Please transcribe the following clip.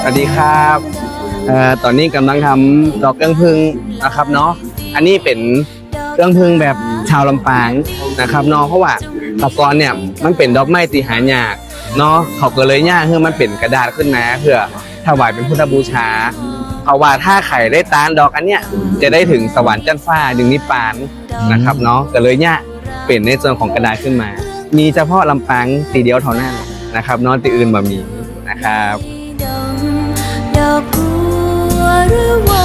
สวัสดีครับเอ่อตอนนี้กำลังทำดอกเอื้องพึ่งนะครับเนาะอันนี้เป็นเอื้องพึ่งแบบชาวลำปางนะครับเนาะเพราะว่าตะกอนเนี่ยมันเป็นดอกไม้ตีหายากเนาะเขาก็เลยย่างให้มันเป็นกระดาษขึ้นมาเพื่อถวายเป็นพุทธบูชาเอาว่าถ้าไข่ได้ตานดอกอันเนี้ยจะได้ถึงสวรรค์จันทร์ฟ้าดึงนิพพานนะครับเนาะก็เลยเนี่ยเป็นในส่วนของกระดาษขึ้นมา มีเฉพาะลำปางตีเดียวเท่านั้นนะครับเนาะตีอื่นบ่มีนะครับ ดงดอกบัวหรือวังกาหลง